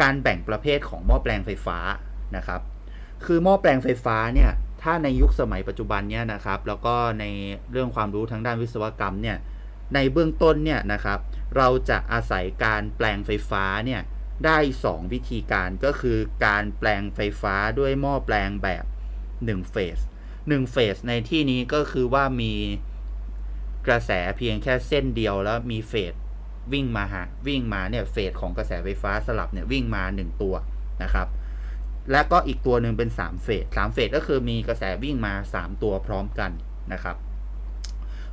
การแบ่งประเภทของหม้อแปลงไฟฟ้านะครับ คือหม้อแปลงไฟฟ้าเนี่ยถ้าในยุคสมัยปัจจุบันเนี่ยนะครับ แล้วก็ในเรื่องความรู้ทางด้านวิศวกรรมเนี่ยในเบื้องต้นเนี่ยนะครับ เราจะอาศัยการแปลงไฟฟ้าเนี่ยได้ 2 วิธีการก็คือการแปลงไฟฟ้าด้วยหม้อแปลงแบบ1เฟส1เฟสในที่นี้ก็คือว่ามีกระแสเพียงแค่เส้นเดียวแล้วมีเฟส วิ่งมาหาวิ่งมาเนี่ยเฟสของกระแสไฟฟ้าสลับเนี่ยวิ่งมา 1 ตัวนะครับ และก็อีกตัวหนึ่งเป็น3เฟส3เฟสก็คือมีกระแสวิ่งมา 3 ตัวพร้อมกันนะครับ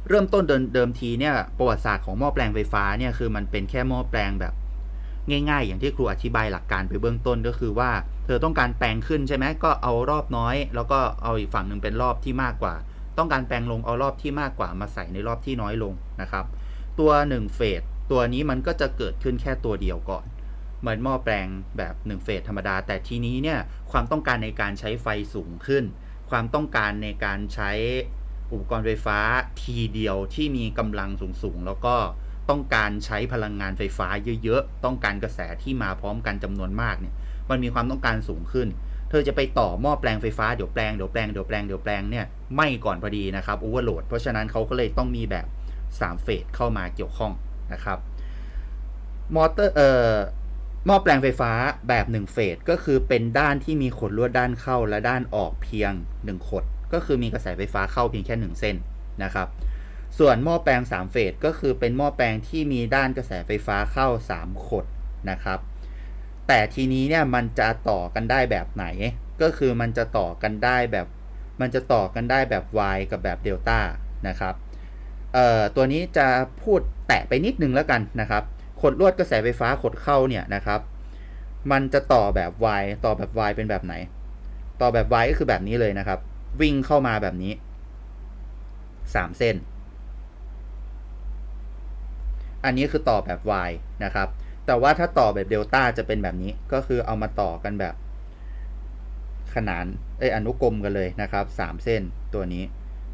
เริ่มต้นเดิมเดิมทีเนี่ยประวัติศาสตร์ของหม้อแปลงไฟฟ้าเนี่ยคือมันเป็นแค่หม้อแปลงแบบ ง่ายๆ อย่างที่ครูอธิบายหลักการไปเบื้องต้นก็คือว่า เธอต้องการแปลงขึ้นใช่ไหมก็เอารอบน้อย แล้วก็เอาอีกฝั่งหนึ่งเป็นรอบที่มากกว่า ต้องการแปลงลงเอารอบที่มากกว่ามาใส่ในรอบที่น้อยลงนะครับ ตัว1เฟส ตัวนี้มันก็จะเกิดขึ้นแค่ตัวเดียวก่อน เหมือนหม้อแปลงแบบ 1 เฟสธรรมดา แต่ทีนี้เนี่ยความต้องการในการใช้ไฟสูงขึ้น ความต้องการในการใช้อุปกรณ์ไฟฟ้าทีเดียวที่มีกำลังสูงๆ แล้วก็ต้องการใช้พลังงานไฟฟ้าเยอะๆ ต้องการกระแสที่มาพร้อมกันจำนวนมากเนี่ย มันมีความต้องการสูงขึ้น เธอจะไปต่อหม้อแปลงไฟฟ้าเดี๋ยวแปลงเดี๋ยวแปลงเดี๋ยวแปลงเดี๋ยวแปลงเนี่ยไม่ก่อนพอดีนะครับโอเวอร์โหลดเพราะฉะนั้นเขาก็เลยต้องมีแบบ3เฟสเข้ามาเกี่ยวข้อง นะครับมอเตอร์เอ่อหม้อแปลงไฟฟ้าแบบ1เฟสก็คือเป็นด้านที่มีขดลวดด้านเข้าและด้านออกเพียง 1 ขด ก็คือมีกระแสไฟฟ้าเข้าเพียงแค่ 1 เส้นนะครับ ส่วนหม้อแปลง3เฟสก็คือเป็นหม้อแปลงที่มีด้านกระแสไฟฟ้าเข้า 3 ขดนะครับ แต่ทีนี้เนี่ยมันจะต่อกันได้แบบไหน ก็คือมันจะต่อกันได้แบบ มันจะต่อกันได้แบบ Y กับแบบเดลต้านะครับ ตัวนี้จะพูดแตะไปนิดนึงแล้วกันนะครับขดลวดกระแสไฟฟ้าขดเข้าเนี่ยนะครับ มันจะต่อแบบ Y ต่อแบบ Y เป็นแบบไหน ต่อแบบ Y ก็คือแบบนี้เลยนะครับ วิ่งเข้ามาแบบนี้ 3 เส้น อันนี้คือต่อแบบ Y นะครับ แต่ว่าถ้าต่อแบบเดลต้าจะเป็นแบบนี้ ก็คือเอามาต่อกันแบบ ขนานเอ้ยอนุกรมกันเลยนะครับ 3 เส้นตัวนี้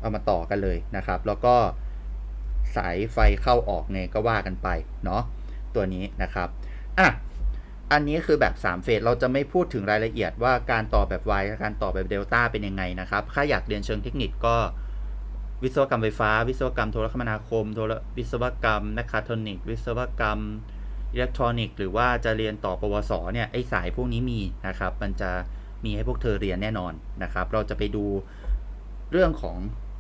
เอามาต่อกันเลยนะครับ แล้วก็ สายไฟเข้าออกไงก็ว่ากันไปเนาะตัวนี้นะครับอะอันนี้คือแบบ 3 เฟส เราจะไม่พูดถึงรายละเอียดว่าการต่อแบบ Y กับการต่อแบบเดลต้าเป็นยังไงนะครับ ถ้าอยากเรียนเชิงเทคนิคก็วิศวกรรมไฟฟ้า วิศวกรรมโทรคมนาคมโทรวิศวกรรมแมคคาทรอนิก วิศวกรรมอิเล็กทรอนิกส์หรือว่าจะเรียนต่อปวสเนี่ยไอสายพวกนี้มีนะครับ มันจะมีให้พวกเธอเรียนแน่นอนนะครับ เราจะไปดูเรื่องของ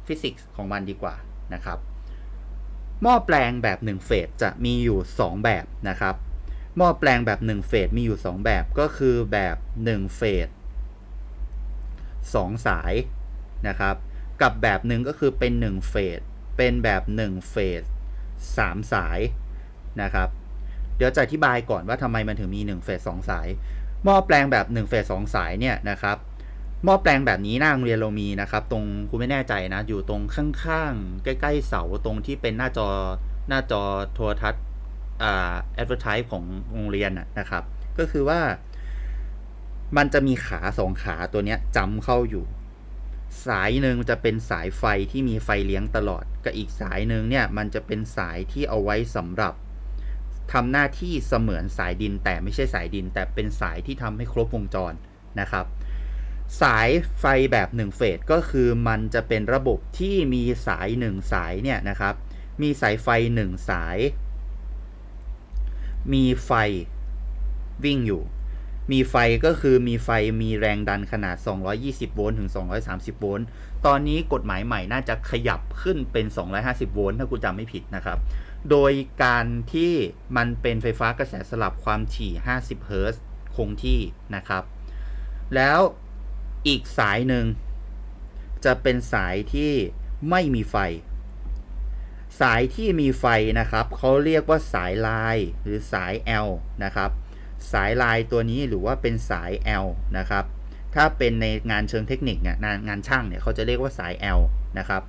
ฟิสิกส์ของมันดีกว่านะครับ หม้อแปลงแบบ1เฟสจะมีอยู่ 2 แบบนะครับ หม้อแปลงแบบ1เฟสมีอยู่ 2 แบบก็คือแบบ1เฟส2สายนะครับ กับแบบหนึ่งก็คือเป็น1เฟสเป็นแบบ1เฟส3สายนะครับ เดี๋ยวจะอธิบายก่อนว่าทำไมมันถึงมี1เฟส2สาย หม้อแปลงแบบ1เฟส2สายเนี่ยนะครับ หม้อแปลงแบบนี้หน้าโรงเรียนเรามีนะครับ ตรงคุณไม่แน่ใจนะ อยู่ตรงข้างๆ ใกล้ๆเสาตรงที่เป็นหน้าจอหน้าจอโทรทัศน์อ่า advertise ของโรงเรียนนะนะครับ ก็คือว่า มันจะมีขาสองขาตัวเนี้ยจำเข้าอยู่ สายหนึ่งจะเป็นสายไฟที่มีไฟเลี้ยงตลอด กับอีกสายหนึ่งเนี่ย มันจะเป็นสายที่เอาไว้สำหรับทำหน้าที่เสมือนสายดินแต่ไม่ใช่สายดิน แต่เป็นสายที่ทำให้ครบวงจรนะครับ สายไฟแบบ1เฟสก็คือมันจะเป็นระบบที่มีสาย 1 สายเนี่ยนะครับ มีสายไฟ 1 สาย มีไฟวิ่งอยู่ มีไฟก็คือมีไฟมีแรงดันขนาด 220 โวลต์ถึง 230 โวลต์ ตอนนี้กฎหมายใหม่น่าจะขยับขึ้นเป็น 250 โวลต์ถ้ากูจำไม่ผิดนะครับ โดยการที่มันเป็นไฟฟ้ากระแสสลับความถี่ 50 เฮิรตซ์คงที่นะครับ แล้ว อีกสายหนึ่ง จะเป็นสายที่ไม่มีไฟ สายที่มีไฟนะครับเขาเรียกว่าสายลายหรือสาย L นะครับ สายลายตัวนี้หรือว่าเป็นสาย L นะครับ ถ้าเป็นในงานเชิงเทคนิคเนี่ยงานงานช่างเนี่ยเขาจะเรียกว่าสาย L นะครับ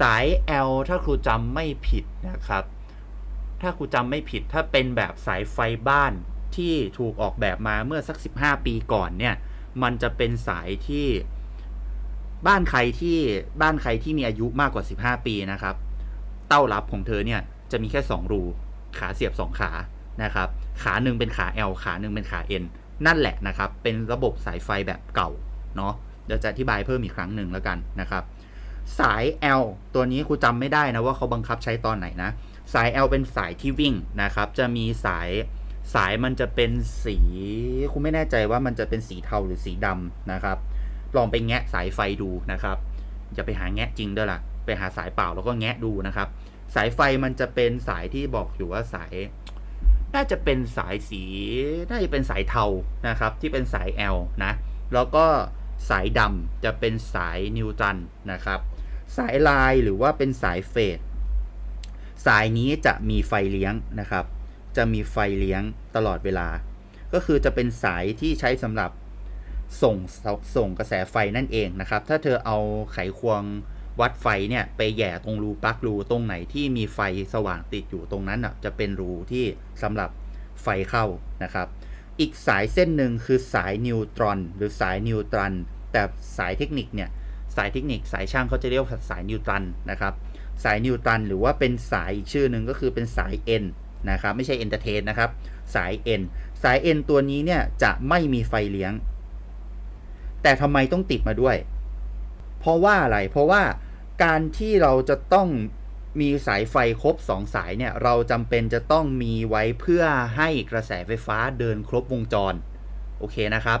สาย L ถ้าครูจำไม่ผิดนะครับ ถ้าครูจำไม่ผิดถ้าเป็นแบบสายไฟบ้านที่ถูกออกแบบมาเมื่อสัก 15 ปีก่อนเนี่ย มันจะเป็นสายที่บ้านใครที่บ้านใครที่มีอายุมากกว่า 15 ปีนะครับ เต้ารับของเธอเนี่ยจะมีแค่ 2 รู ขาเสียบ 2 ขานะครับ ขาหนึ่งเป็นขา L ขาหนึ่งเป็นขา N นั่นแหละนะครับ เป็นระบบสายไฟแบบเก่าเนาะเดี๋ยวจะอธิบายเพิ่มอีกครั้งหนึ่งแล้วกันนะครับ สาย L ตัวนี้ครูจำไม่ได้นะว่าเขาบังคับใช้ตอนไหนนะ สาย L เป็นสายที่วิ่งนะครับ จะมีสาย สายมันจะเป็นสีครูไม่แน่ใจว่ามันจะเป็นสีเทาหรือสีดำนะครับ ลองไปแงะสายไฟดูนะครับอย่าไปหาแงะจริงด้วยล่ะ ไปหาสายเปล่าแล้วก็แงะดูนะครับ สายไฟมันจะเป็นสายที่บอกอยู่ว่าสาย น่าจะเป็นสายสี น่าจะเป็นสายเทานะครับ ที่เป็นสาย L นะ แล้วก็สายดำจะเป็นสายนิวตันนะครับ สายลายหรือว่าเป็นสายเฟดสายนี้จะมีไฟเลี้ยงนะครับ จะมีไฟเลี้ยงตลอดเวลา ก็คือจะเป็นสายที่ใช้สำหรับส่งส่งกระแสไฟนั่นเองนะครับ ถ้าเธอเอาไขควงวัดไฟเนี่ยไปแหย่ตรงรูปลั๊กรูตรงไหนที่มีไฟสว่างติดอยู่ตรงนั้นอะจะเป็นรูที่สำหรับไฟเข้านะครับ อีกสายเส้นหนึ่งคือสายนิวตรอน หรือสายนิวตรันแต่สายเทคนิคเนี่ยสายเทคนิคสายช่างเขาจะเรียกว่าสายนิวตรันนะครับ สายนิวตรันหรือว่าเป็นสายอีกชื่อหนึ่งก็คือเป็นสาย N นะครับไม่ใช่เอนเตอร์เทนนะครับสาย N สาย N ตัวนี้เนี่ยจะไม่มีไฟเลี้ยง แต่ทำไมต้องติดมาด้วย เพราะว่าอะไร เพราะว่าการที่เราจะต้องมีสายไฟครบ 2 สายเนี่ยเราจำเป็นจะต้องมีไว้เพื่อให้กระแสไฟฟ้าเดินครบวงจร โอเคนะครับ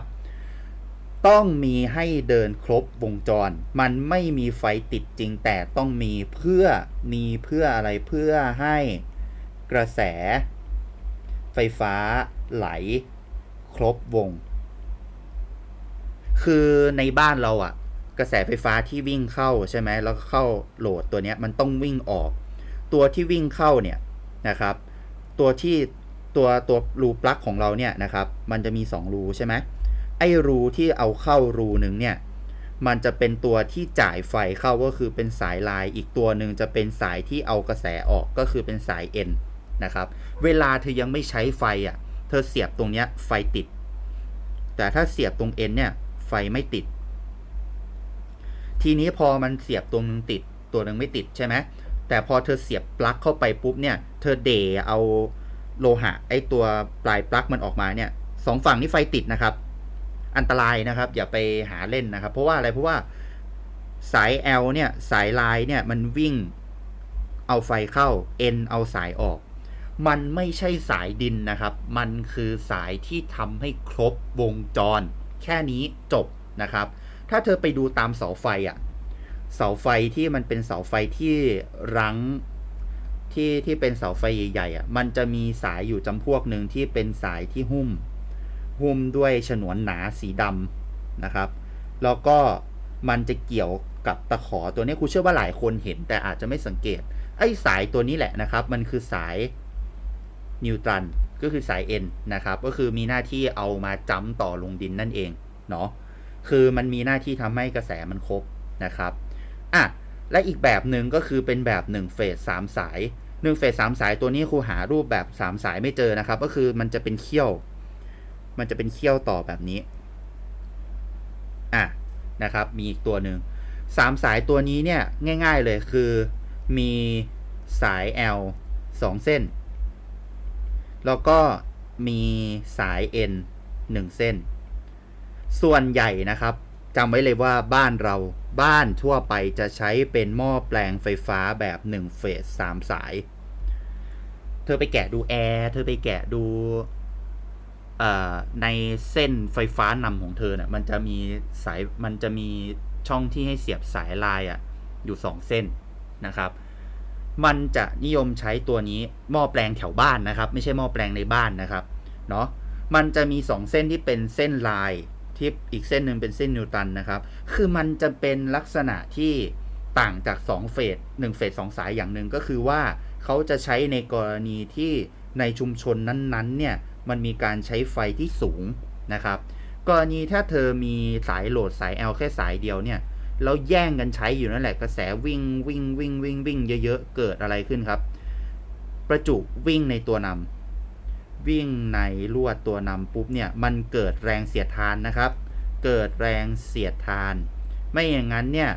ต้องมีให้เดินครบวงจร มันไม่มีไฟติดจริงแต่ต้องมีเพื่อมีเพื่ออะไรเพื่อให้ กระแส ไฟฟ้าไหล ครบวง คือในบ้านเราอะกระแสไฟฟ้าที่วิ่งเข้าใช่ไหมแล้วเข้าโหลดตัวเนี้ยมันต้องวิ่งออก ตัวที่วิ่งเข้าเนี่ยนะครับ ตัวที่ตัวตัวรูปลั๊กของเราเนี่ยนะครับ มันจะมี 2 รูใช่ไหมไอ้รูที่เอาเข้ารูหนึ่งเนี่ยมันจะเป็นตัวที่จ่ายไฟเข้าก็คือเป็นสายลาย อีกตัวหนึ่งจะเป็นสายที่เอากระแสออกก็คือเป็นสาย N นะครับ เวลาเธอยังไม่ใช้ไฟอะ เธอเสียบตรงเนี้ยไฟติด แต่ถ้าเสียบตรง N เนี่ยไฟไม่ติด ทีนี้พอมันเสียบตัวหนึงติด ตัวหนึ่งไม่ติดใช่ไหมแต่พอเธอเสียบปลั๊กเข้าไปปุ๊บเนี่ย เธอเดเอาโลหะไอตัวปลายปลั๊กมันออกมาเนี่ยสองฝั่งนี้ไฟติดนะครับ อันตรายนะครับ อย่าไปหาเล่นนะครับ เพราะว่าอะไรเพราะว่าสาย L เนี่ยสายลายเนี่ยมันวิ่งเอาไฟเข้า N เอาสายออก มันไม่ใช่สายดินนะครับ มันคือสายที่ทำให้ครบวงจร แค่นี้จบนะครับ ถ้าเธอไปดูตามเสาไฟอะเสาไฟที่มันเป็นเสาไฟที่รั้งที่ที่เป็นเสาไฟใหญ่ๆอะ มันจะมีสายอยู่จำพวกหนึ่งที่เป็นสายที่หุ้ม หุ้มด้วยฉนวนหนาสีดำนะครับ แล้วก็มันจะเกี่ยวกับตะขอตัวนี้ครูเชื่อว่าหลายคนเห็นแต่อาจจะไม่สังเกต ไอ้สายตัวนี้แหละนะครับ มันคือสาย นิวตรันก็คือสาย N นะครับ ก็คือมีหน้าที่เอามาจ้ำต่อลงดินนั่นเองเนาะคือมันมีหน้าที่ทำให้กระแสมันครบนะครับอะและอีกแบบหนึ่งก็คือเป็นแบบ1เฟส3สาย1เฟส3สายตัวนี้ครูหารูปแบบ 3 สายไม่เจอนะครับ ก็คือมันจะเป็นเขี้ยว มันจะเป็นเขี้ยวต่อแบบนี้อะนะครับ มีอีกตัวหนึ่งสามสายตัวนี้เนี่ยง่าย ๆเลยคือมีสาย L 2 เส้น แล้วก็มีสาย N 1เส้น ส่วนใหญ่นะครับจำไว้เลยว่าบ้านเราบ้านทั่วไปจะใช้เป็นหม้อแปลงไฟฟ้าแบบ1เฟส3สาย เธอไปแกะดูแอร์เธอไปแกะดูในเส้นไฟฟ้านำของเธอเนะ่ยมันจะมีสายมันจะมีช่องที่ให้เสียบสายลายอะ่ะอยู่ 2 เส้นนะครับ มันจะนิยมใช้ตัวนี้หม้อแปลงแถวบ้านนะครับ ไม่ใช่หม้อแปลงในบ้านนะครับเนาะมันจะมี 2 เส้นที่เป็นเส้นลายที่อีกเส้นหนึ่งเป็นเส้นนิวตันนะครับ คือมันจะเป็นลักษณะที่ต่างจาก 2 เฟส1เฟส2 สายอย่างหนึ่งก็คือว่าเขาจะใช้ในกรณีที่ในชุมชนนั้นๆเนี่ยมันมีการใช้ไฟที่สูงนะครับ กรณีถ้าเธอมีสายโหลดสาย L แค่สายเดียวเนี่ย แล้วแย่งกันใช้อยู่นั่นแหละกระแสวิ่งวิ่งวิ่งวิ่งวิ่งเยอะๆเกิดอะไรขึ้นครับ ประจุวิ่งในตัวนำวิ่งในลวดตัวนำปุ๊บเนี่ยมันเกิดแรงเสียดทานนะครับ เกิดแรงเสียดทาน ไม่อย่างนั้นเนี่ย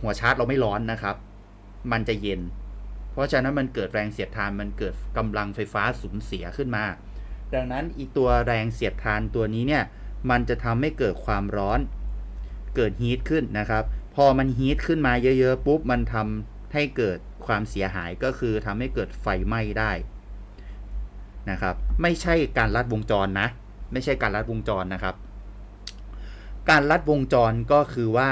หัวชาร์จเราไม่ร้อนนะครับ มันจะเย็น เพราะฉะนั้นมันเกิดแรงเสียดทาน มันเกิดกำลังไฟฟ้าสูญเสียขึ้นมา ดังนั้นอีตัวแรงเสียดทานตัวนี้เนี่ย มันจะทำให้เกิดความร้อน เกิดฮีทขึ้นนะครับ พอมันฮีทขึ้นมาเยอะๆปุ๊บมันทำให้เกิดความเสียหายก็คือทำให้เกิดไฟไหม้ได้นะครับ ไม่ใช่การลัดวงจรนะ ไม่ใช่การลัดวงจรนะครับ การลัดวงจรก็คือว่า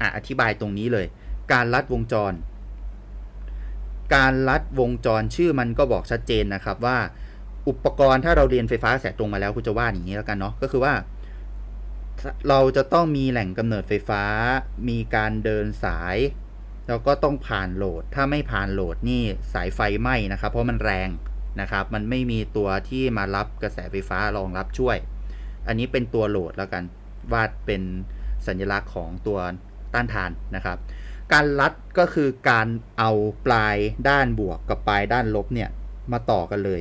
ออธิบายตรงนี้เลย การลัดวงจร การลัดวงจรชื่อมันก็บอกชัดเจนนะครับว่า อุปกรณ์ถ้าเราเรียนไฟฟ้ากระแสตรงมาแล้วคุณจะว่าอย่างนี้แล้วกันเนาะก็คือว่า เราจะต้องมีแหล่งกำเนิดไฟฟ้า มีการเดินสาย แล้วก็ต้องผ่านโหลด ถ้าไม่ผ่านโหลดนี่สายไฟไหม้นะครับ เพราะมันแรงนะครับ มันไม่มีตัวที่มารับกระแสไฟฟ้ารองรับช่วย อันนี้เป็นตัวโหลดแล้วกัน วาดเป็นสัญลักษณ์ของตัวต้านทานนะครับ การลัดก็คือการเอาปลายด้านบวกกับปลายด้านลบเนี่ยมาต่อกันเลย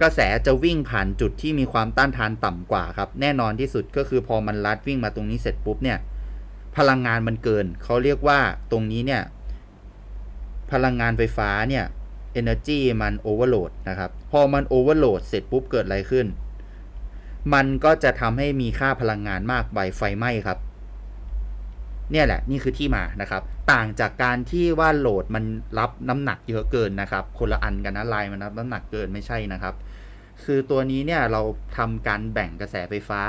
กระแสจะวิ่งผ่านจุดที่มีความต้านทานต่ำกว่าครับ แน่นอนที่สุดก็คือพอมันลัดวิ่งมาตรงนี้เสร็จปุ๊บเนี่ย พลังงานมันเกิน เขาเรียกว่าตรงนี้เนี่ย พลังงานไฟฟ้าเนี่ย energy มัน overload นะครับ พอมัน overload เสร็จปุ๊บเกิดอะไรขึ้น มันก็จะทำให้มีค่าพลังงานมากไปไฟไหม้ครับ เนี่ยแหละ นี่คือที่มานะครับ ต่างจากการที่ว่าโหลดมันรับน้ำหนักเยอะเกินนะครับ คนละอันกันนะลายมันรับน้ำหนักเกินไม่ใช่นะครับ คือตัวนี้เนี่ยเราทำการแบ่งกระแสไฟฟ้า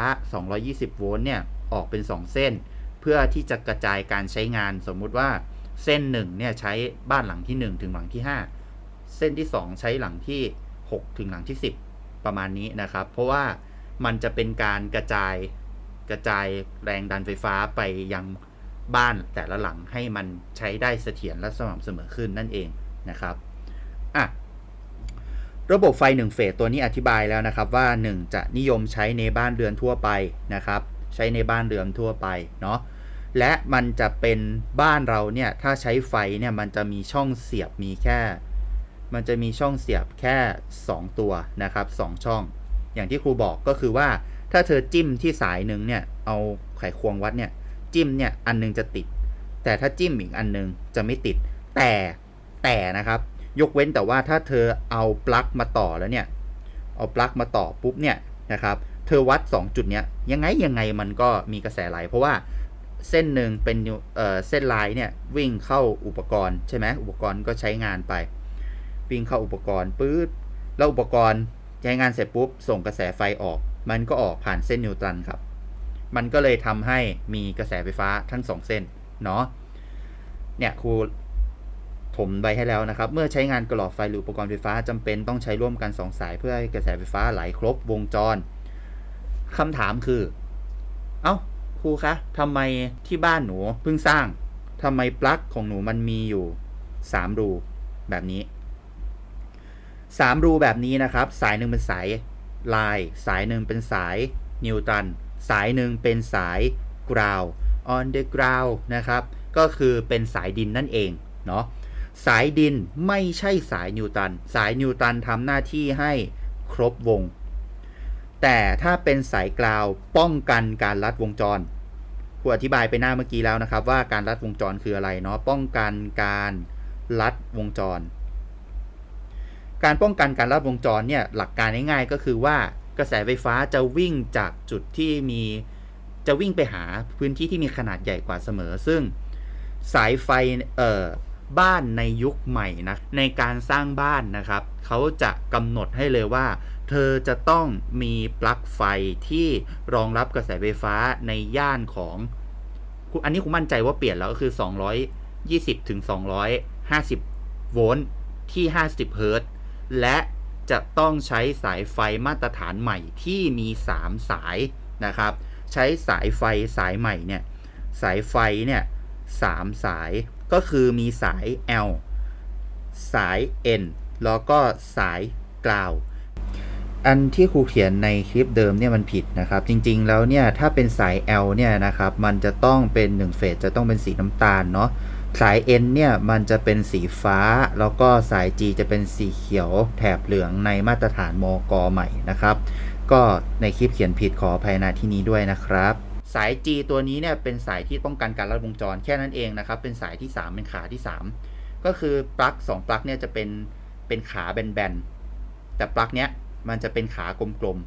220 โวลต์เนี่ยออกเป็น 2 เส้น เพื่อที่จะกระจายการใช้งานสมมุติว่าเส้น1เนี่ยใช้บ้านหลังที่ 1 ถึงหลังที่ 5 เส้นที่ 2 ใช้หลังที่ 6 ถึงหลังที่ 10 ประมาณนี้นะครับ เพราะว่ามันจะเป็นการกระจายกระจายแรงดันไฟฟ้าไปยังบ้านแต่ละหลังให้มันใช้ได้เสถียรและสม่ำเสมอขึ้นนั่นเองนะครับอะ ระบบไฟ1เฟสตัวนี้อธิบายแล้วนะครับว่า 1 จะนิยมใช้ในบ้านเรือนทั่วไปนะครับ ใช้ในบ้านเรือนทั่วไปเนาะและมันจะเป็นบ้านเราเนี่ยถ้าใช้ไฟเนี่ยมันจะมีช่องเสียบมีแค่ มันจะมีช่องเสียบแค่ 2 ตัวนะครับ 2 ช่อง อย่างที่ครูบอกก็คือว่าถ้าเธอจิ้มที่สายหนึ่งเนี่ยเอาไขควงวัดเนี่ยจิ้มเนี่ยอันหนึงจะติด แต่ถ้าจิ้มอีกอันหนึงจะไม่ติดแต่แต่นะครับ ยกเว้นแต่ว่าถ้าเธอเอาปลั๊กมาต่อแล้วเนี่ย เอาปลั๊กมาต่อปุ๊บเนี่ยนะครับ เธอวัด 2 จุดเนี้ยยังไงยังไงมันก็มีกระแสไหล เพราะว่าเส้นหนึ่งเป็นเเส้นลายเนี่ยวิ่งเข้าอุปกรณ์ใช่ไหมอุปกรณ์ก็ใช้งานไป วิ่งเข้าอุปกรณ์ปื๊ดแล้วอุปกรณ์ใช้งานเสร็จปุ๊บ ส่งกระแสไฟออก มันก็ออกผ่านเส้นนิวตรันครับ มันก็เลยทำให้มีกระแสไฟฟ้าทั้งสองเส้นเนาะเนี่ยครู ถมไปให้แล้วนะครับ เมื่อใช้งานกระหลอดไฟหรืออุปกรณ์ไฟฟ้าจำเป็นต้องใช้ร่วมกันสองสายเพื่อให้กระแสไฟฟ้าไหลครบวงจรคำถามคือ เอ้าครูคะทำไมที่บ้านหนูเพิ่งสร้างทำไมปลั๊กของหนูมันมีอยู่สามรูแบบนี้สามรูแบบนี้นะครับ สายหนึ่งเป็นสายลาย สายหนึ่งเป็นสายนิวตัน สายหนึ่งเป็นสาย ground on the ground นะครับ ก็คือเป็นสายดินนั่นเอง เนาะ สายดินไม่ใช่สายนิวตัน สายนิวตันทำหน้าที่ให้ครบวง แต่ถ้าเป็นสายกราวป้องกันการลัดวงจรครูอธิบายไปหน้าเมื่อกี้แล้วนะครับ ว่าการลัดวงจรคืออะไรเนาะป้องกันการลัดวงจร การป้องกันการลัดวงจรเนี่ยหลักการง่ายๆก็คือว่ากระแสไฟฟ้าจะวิ่งจากจุดที่มีจะวิ่งไปหาพื้นที่ที่มีขนาดใหญ่กว่าเสมอ ซึ่งสายไฟเอ่อ บ้านในยุคใหม่นะในการสร้างบ้านนะครับเขาจะกำหนดให้เลยว่า เธอจะต้องมีปลั๊กไฟที่รองรับกระแสไฟฟ้าในย่านของ อันนี้คุณมั่นใจว่าเปลี่ยนแล้วก็คือ 220ถึง250 โวลต์ที่ 50 เฮิรตซ์และจะต้องใช้สายไฟมาตรฐานใหม่ที่มี 3 สายนะครับ ใช้สายไฟสายใหม่เนี่ยสายไฟเนี่ยสามสาย ก็คือมีสาย L สาย N แล้วก็สายกราวอันที่ครูเขียนในคลิปเดิมเนี่ยมันผิดนะครับ จริงๆแล้วเนี่ยถ้าเป็นสาย L เนี่ยนะครับมันจะต้องเป็น1เฟสจะต้องเป็นสีน้ำตาลเนาะสาย N เนี่ยมันจะเป็นสีฟ้า แล้วก็สาย G จะเป็นสีเขียวแถบเหลืองในมาตรฐานมกใหม่นะครับ ก็ในคลิปเขียนผิดขอภัยณที่นี้ด้วยนะครับ สาย G ตัวนี้เนี่ยเป็นสายที่ป้องกันการลัดวงจรแค่นั้นเองนะครับ เป็นสายที่ 3 เป็นขาที่ 3 ก็คือปลั๊กสองปลั๊กเนี่ยจะเป็นเป็นขาแบนๆ แต่ปลั๊กเนี้ยมันจะเป็นขากลม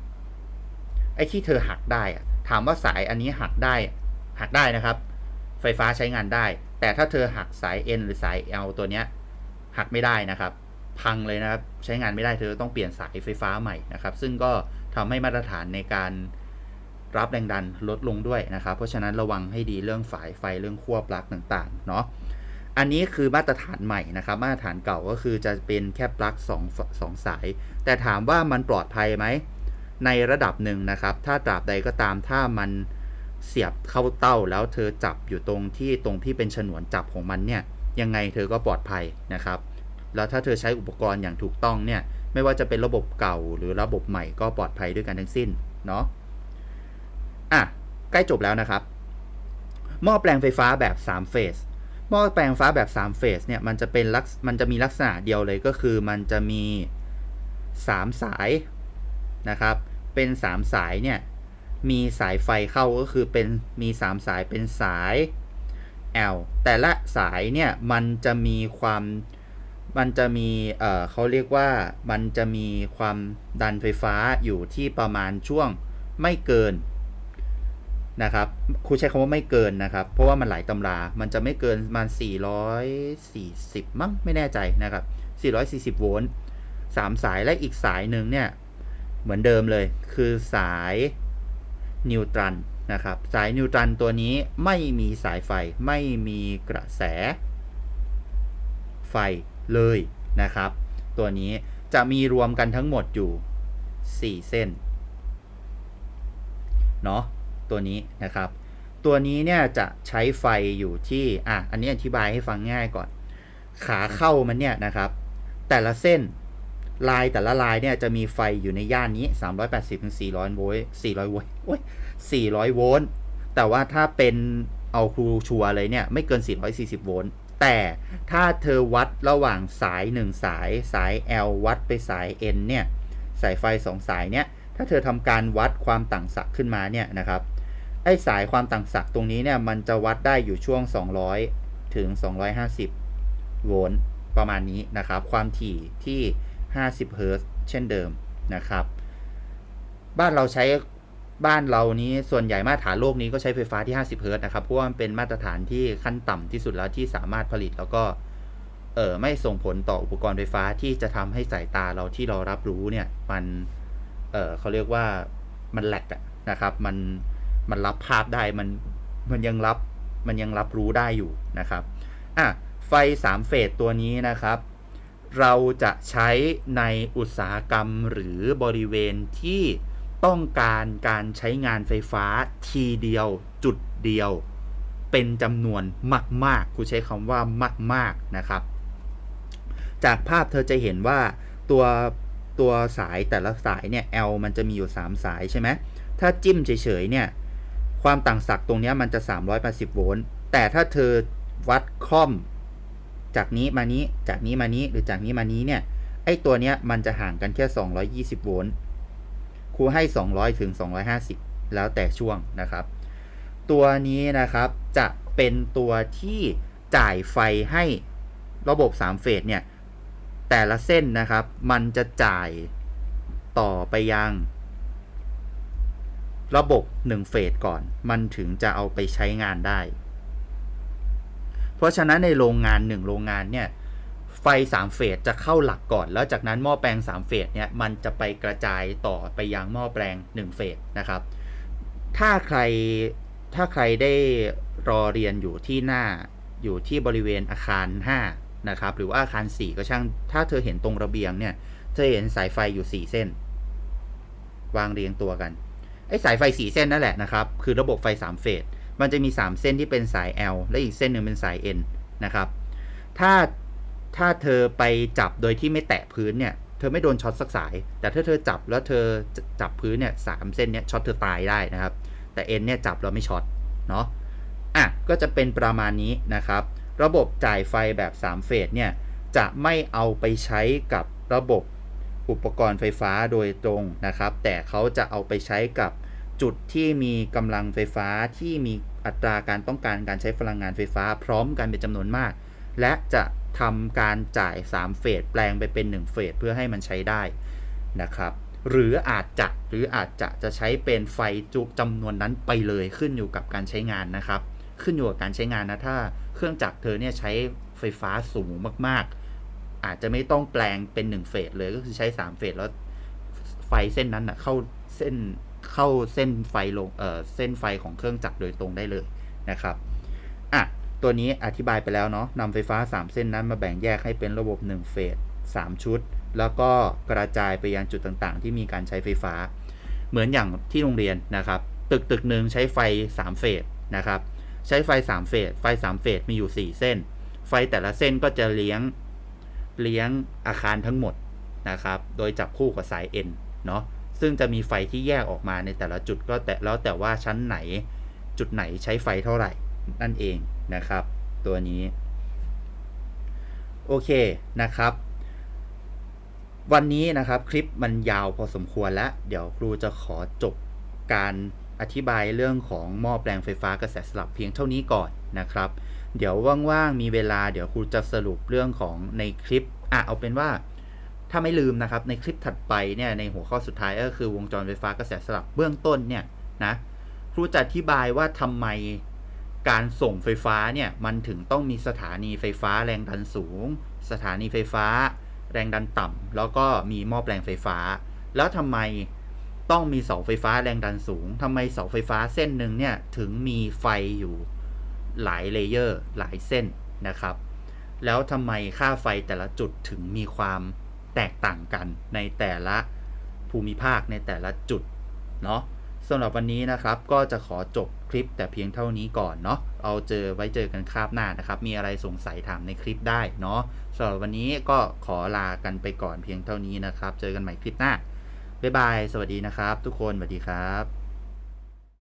ๆ ไอ้ที่เธอหักได้อะถามว่าสายอันนี้หักได้หักได้นะครับ ไฟฟ้าใช้งานได้ แต่ถ้าเธอหักสาย N หรือสาย L ตัวเนี้ยหักไม่ได้นะครับ พังเลยนะครับ ใช้งานไม่ได้เธอต้องเปลี่ยนสายไฟฟ้าใหม่นะครับ ซึ่งก็ทำให้มาตรฐานในการ รับแรงดันลดลงด้วยนะครับ เพราะฉะนั้นระวังให้ดีเรื่องสายไฟเรื่องขั้วปลั๊กต่างๆเนาะอันนี้คือมาตรฐานใหม่นะครับ มาตรฐานเก่าก็คือจะเป็นแค่ปลั๊ก2 2 สาย แต่ถามว่ามันปลอดภัยไหม ในระดับหนึ่งนะครับ ถ้าตราบใดก็ตามถ้ามันเสียบเข้าเต้าแล้วเธอจับอยู่ตรงที่ตรงที่เป็นฉนวนจับของมันเนี่ยยังไงเธอก็ปลอดภัยนะครับ แล้วถ้าเธอใช้อุปกรณ์อย่างถูกต้องเนี่ยไม่ว่าจะเป็นระบบเก่าหรือระบบใหม่ก็ปลอดภัยด้วยกันทั้งสิ้นเนาะ อะใกล้จบแล้วนะครับ หม้อแปลงไฟฟ้าแบบ3เฟสหม้อแปลงไฟฟ้าแบบ3เฟสเนี่ยมันจะเป็นลักมันจะมีลักษณะเดียวเลยก็คือมันจะมี 3 สายนะครับ เป็น 3 สายเนี่ยมีสายไฟเข้าก็คือเป็นมี 3 สายเป็นสาย L แต่ละสายเนี่ยมันจะมีความมันจะมีเอ่อเขาเรียกว่ามันจะมีความดันไฟฟ้าอยู่ที่ประมาณช่วงไม่เกิน นะครับครูใช้คำว่าไม่เกินนะครับ เพราะว่ามันหลายตำรา มันจะไม่เกินประมาณ 440 มั้งไม่แน่ใจนะครับ 440 โวลต์3สายและอีกสายหนึ่งเนี่ย เหมือนเดิมเลย คือสายนิวตรันนะครับ สายนิวตรันตัวนี้ไม่มีสายไฟไม่มีกระแส ไฟเลยนะครับ ตัวนี้จะมีรวมกันทั้งหมดอยู่ 4 เส้น เนาะ ตัวนี้นะครับ ตัวนี้เนี่ยจะใช้ไฟอยู่ที่อะอันนี้อธิบายให้ฟังง่ายก่อน ขาเข้ามันเนี่ยนะครับ แต่ละเส้นลายแต่ละลายเนี่ยจะมีไฟอยู่ในย่านนี้ 380ถึง400 โวลต์400 โวลต์โอ้ย400 โวลต์ แต่ว่าถ้าเป็นเอาครูชัวเลยเนี่ยไม่เกิน 440 โวลต์ แต่ถ้าเธอวัดระหว่างสาย 1 สายสาย L วัดไปสาย N เนี่ย สายไฟ 2 สายเนี่ย ถ้าเธอทำการวัดความต่างศักย์ขึ้นมาเนี่ยนะครับ ไอ้สายความต่างศักย์ตรงนี้เนี่ยมันจะวัดได้อยู่ช่วง 200 ถึง 250 โวลต์ประมาณนี้นะครับ ความถี่ที่ 50 เฮิรตเช่นเดิมนะครับ บ้านเราใช้บ้านเรานี้ส่วนใหญ่มาตรฐานโลกนี้ก็ใช้ไฟฟ้าที่ 50 เฮิรตซ์นะครับ เพราะว่ามันเป็นมาตรฐานที่ขั้นต่ำที่สุดแล้วที่สามารถผลิตแล้วก็เออไม่ส่งผลต่ออุปกรณ์ไฟฟ้าที่จะทำให้สายตาเราที่เรารับรู้เนี่ย มัน เออเขาเรียกว่ามันแหลกนะครับ มัน มันรับภาพได้มันมันยังรับมันยังรับรู้ได้อยู่นะครับอะไฟ 3 เฟสตัวนี้นะครับ เราจะใช้ในอุตสาหกรรมหรือบริเวณที่ต้องการการใช้งานไฟฟ้าทีเดียวจุดเดียว เป็นจำนวนมากๆครูใช้คำว่ามาก ๆนะครับ จากภาพเธอจะเห็นว่าตัวตัวสายแต่ละสายเนี่ย L มันจะมีอยู่ 3 สายใช่ไหมถ้าจิ้มเฉยๆเนี่ย ความต่างศักย์ตรงนี้มันจะ 380 โวลต์แต่ถ้าเธอวัดคล่อม จากนี้มานี้จากนี้มานี้หรือจากนี้มานี้เนี่ย ไอตัวเนี้ยมันจะห่างกันแค่ 220 โวลต์ครูให้ 200 ถึง 250 แล้วแต่ช่วงนะครับ ตัวนี้นะครับจะเป็นตัวที่จ่ายไฟให้ระบบ 3 เฟสเนี่ย แต่ละเส้นนะครับ มันจะจ่ายต่อไปยัง ระบบ1เฟสก่อน มันถึงจะเอาไปใช้งานได้ เพราะฉะนั้นในโรงงาน 1 โรงงานเนี่ย ไฟ 3 เฟสจะเข้าหลักก่อน แล้วจากนั้นหม้อแปลง 3 เฟสเนี่ย มันจะไปกระจายต่อไปยังหม้อแปลง 1 เฟสนะครับ ถ้าใครถ้าใครได้รอเรียนอยู่ที่หน้าอยู่ที่บริเวณอาคาร 5 นะครับ หรือว่าอาคาร 4 ก็ช่าง ถ้าเธอเห็นตรงระเบียงเนี่ย เธอเห็นสายไฟอยู่ 4 เส้น วางเรียงตัวกัน ไอ้สายไฟ4เส้นนั่นแหละนะครับ คือระบบไฟ 3 เฟส มันจะมี 3 เส้นที่เป็นสาย L และอีกเส้นหนึ่งเป็นสาย N นะครับ ถ้าถ้าเธอไปจับโดยที่ไม่แตะพื้นเนี่ย เธอไม่โดนช็อตสักสาย แต่ถ้าเธอจับแล้วเธอจับพื้นเนี่ยสามเส้นเนี่ยช็อตเธอตายได้นะครับ แต่ N เนี่ยจับแล้วไม่ช็อต เนาะอะ ก็จะเป็นประมาณนี้นะครับ ระบบจ่ายไฟแบบ 3 เฟสเนี่ย จะไม่เอาไปใช้กับระบบอุปกรณ์ไฟฟ้าโดยตรงนะครับ แต่เขาจะเอาไปใช้กับ จุดที่มีกำลังไฟฟ้าที่มีอัตราการต้องการการใช้พลังงานไฟฟ้า พร้อมกันเป็นจำนวนมาก และจะทำการจ่าย 3 เฟสแปลงไปเป็น 1 เฟสเพื่อให้มันใช้ได้นะครับหรืออาจจะหรืออาจจะจะใช้เป็นไฟจุจำนวนนั้นไปเลยขึ้นอยู่กับการใช้งานนะครับ ขึ้นอยู่กับการใช้งานนะถ้าเครื่องจักรเธอเนี่ยใช้ไฟฟ้าสูงมากๆ อาจจะไม่ต้องแปลงเป็น1เฟสเลยก็คือใช้3เฟสแล้วไฟเส้นนั้นนะเข้าเส้น เข้าเส้นไฟลงเอ่อเส้นไฟของเครื่องจักรโดยตรงได้เลยนะครับอะตัวนี้อธิบายไปแล้วเนาะนำไฟฟ้า 3 เส้นนั้นมาแบ่งแยกให้เป็นระบบ 1 เฟส3 ชุด แล้วก็กระจายไปยังจุดต่างๆ ที่มีการใช้ไฟฟ้า เหมือนอย่างที่โรงเรียนนะครับ ตึกตึกหนึ่งใช้ไฟ 3 เฟสนะครับ ใช้ไฟ 3 เฟส ไฟ 3 เฟสมีอยู่ 4 เส้น ไฟแต่ละเส้นก็จะเลี้ยงเลี้ยงอาคารทั้งหมดนะครับ โดยจับคู่กับสาย N เนาะ ซึ่งจะมีไฟที่แยกออกมาในแต่ละจุดก็แต่แล้วแต่ว่าชั้นไหนจุดไหนใช้ไฟเท่าไหร่นั่นเองนะครับ ตัวนี้ โอเคนะครับ วันนี้นะครับคลิปมันยาวพอสมควรแล้ว เดี๋ยวครูจะขอจบการอธิบายเรื่องของหม้อแปลงไฟฟ้ากระแสสลับเพียงเท่านี้ก่อนนะครับ เดี๋ยวว่างๆมีเวลาเดี๋ยวครูจะสรุปเรื่องของในคลิปอะเอาเป็นว่า ถ้าไม่ลืมนะครับในคลิปถัดไปเนี่ยในหัวข้อสุดท้ายก็คือวงจรไฟฟ้ากระแสสลับเบื้องต้นเนี่ยนะครูจะอธิบายว่าทำไมการส่งไฟฟ้าเนี่ยมันถึงต้องมีสถานีไฟฟ้าแรงดันสูง สถานีไฟฟ้า แรงดันต่ำแล้วก็มีหม้อแปลงไฟฟ้า แล้วทำไมต้องมีเสาไฟฟ้าแรงดันสูงทำไมเสาไฟฟ้าเส้นหนึ่งเนี่ยถึงมีไฟอยู่หลายเลเยอร์หลายเส้นนะครับ แล้วทำไมค่าไฟแต่ละจุดถึงมีความ แตกต่างกันในแต่ละภูมิภาคในแต่ละจุดเนาะสำหรับวันนี้นะครับก็จะขอจบคลิปแต่เพียงเท่านี้ก่อนเนาะเอาเจอไว้เจอกันคราบหน้านะครับ มีอะไรสงสัยถามในคลิปได้เนาะสำหรับวันนี้ก็ขอลากันไปก่อนเพียงเท่านี้นะครับ เจอกันใหม่คลิปหน้าบ๊ายบาย สวัสดีนะครับ ทุกคนสวัสดีครับ